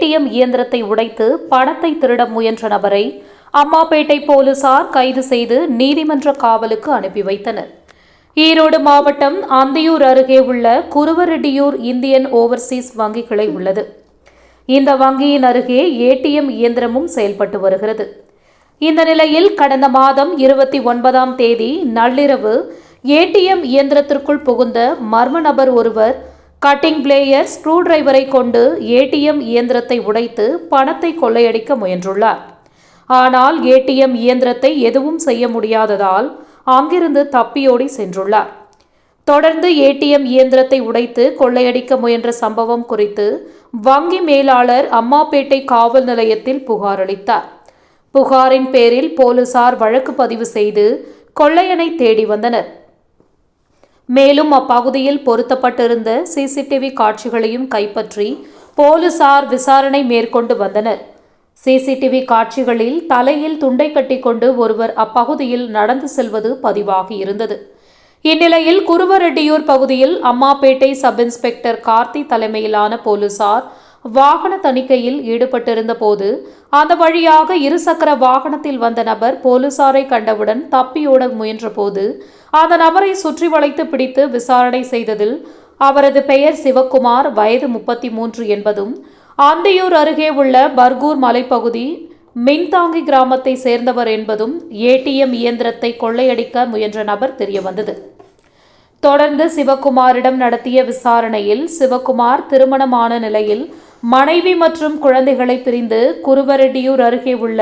ATM இயந்திரத்தை உடைத்து பணத்தை திருட முயன்ற நபரை அம்மாப்பேட்டை போலீசார் கைது செய்து நீதிமன்ற காவலுக்கு அனுப்பி வைத்தனர். ஈரோடு மாவட்டம் அந்தியூர் அருகே உள்ள குருவரெட்டியூர் இந்தியன் ஓவர்சீஸ் வங்கி கிளை உள்ளது. இந்த வங்கியின் அருகே ஏடிஎம் இயந்திரமும் செயல்பட்டு வருகிறது. இந்த நிலையில் கடந்த மாதம் இருபத்தி ஒன்பதாம் தேதி நள்ளிரவு ஏடிஎம் இயந்திரத்திற்குள் புகுந்த மர்ம நபர் ஒருவர் கட்டிங் பிளேயர் ஸ்க்ரூ டிரைவரை கொண்டு ஏடிஎம் இயந்திரத்தை உடைத்து பணத்தை கொள்ளையடிக்க முயன்றுள்ளார். ஆனால் ஏடிஎம் இயந்திரத்தை எதுவும் செய்ய முடியாததால் அங்கிருந்து தப்பியோடி சென்றுள்ளார். தொடர்ந்து ஏடிஎம் இயந்திரத்தை உடைத்து கொள்ளையடிக்க முயன்ற சம்பவம் குறித்து வங்கி மேலாளர் அம்மாப்பேட்டை காவல் நிலையத்தில் புகார் அளித்தார். புகாரின் பேரில் போலீசார் வழக்கு பதிவு செய்து கொள்ளையனை தேடி வந்தனர். மேலும் அப்பகுதியில் பொருத்தப்பட்டிருந்த சிசிடிவி காட்சிகளையும் கைப்பற்றி போலீசார் விசாரணை மேற்கொண்டு வந்தனர். சிசிடிவி காட்சிகளில் தலையில் துண்டை கட்டிக்கொண்டு ஒருவர் அப்பகுதியில் நடந்து செல்வது பதிவாகி இருந்தது. இந்நிலையில் குருவரெட்டியூர் பகுதியில் அம்மாப்பேட்டை சப் இன்ஸ்பெக்டர் கார்த்தி தலைமையிலான போலீசார் வாகன தணிக்கையில் ஈடுபட்டிருந்த போது அந்த வழியாக இருசக்கர வாகனத்தில் வந்த நபர் போலீசாரை கண்டவுடன் தப்பியோட முயன்றபோது அந்த நபரை சுற்றி வளைத்து பிடித்து விசாரணை செய்ததில் அவரது பெயர் சிவக்குமார் வயது முப்பத்தி மூன்று என்பதும் அந்தியூர் அருகே உள்ள பர்கூர் மலைப்பகுதி மின்தாங்கி கிராமத்தை சேர்ந்தவர் என்பதும் ஏடிஎம் இயந்திரத்தை கொள்ளையடிக்க முயன்ற நபர் தெரியவந்தது. தொடர்ந்து சிவக்குமாரிடம் நடத்திய விசாரணையில் சிவக்குமார் திருமணமான நிலையில் மனைவி மற்றும் குழந்தைகளை பிரிந்து குருவரெட்டியூர் அருகே உள்ள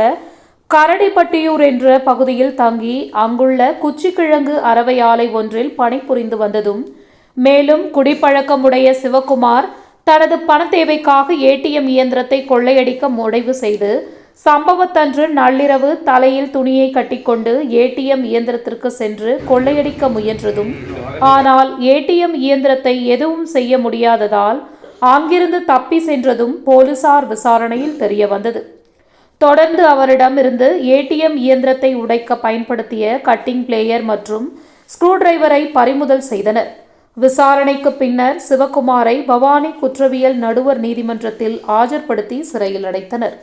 கரடிப்பட்டியூர் என்ற பகுதியில் தங்கி அங்குள்ள குச்சிக்கிழங்கு அரவை ஆலை ஒன்றில் பணிபுரிந்து வந்ததும் மேலும் குடிப்பழக்கமுடைய சிவகுமார் தனது பண தேவைக்காக ஏடிஎம் இயந்திரத்தை கொள்ளையடிக்க முடிவு செய்து சம்பவத்தன்று நள்ளிரவு தலையில் துணியை கட்டிக்கொண்டு ஏடிஎம் இயந்திரத்திற்கு சென்று கொள்ளையடிக்க முயன்றதும் ஆனால் ஏடிஎம் இயந்திரத்தை எதுவும் செய்ய முடியாததால் அங்கிருந்து தப்பி சென்றதும் போலீசார் விசாரணையில் தெரிய வந்தது. தொடர்ந்து அவரிடமிருந்து ஏடிஎம் இயந்திரத்தை உடைக்க பயன்படுத்திய கட்டிங் பிளேயர் மற்றும் ஸ்க்ரூ டிரைவரை பறிமுதல் செய்தனர். விசாரணைக்கு பின்னர் சிவகுமாரை பவானி குற்றவியல் நடுவர் நீதிமன்றத்தில் ஆஜர்படுத்தி சிறையில் அடைத்தனர்.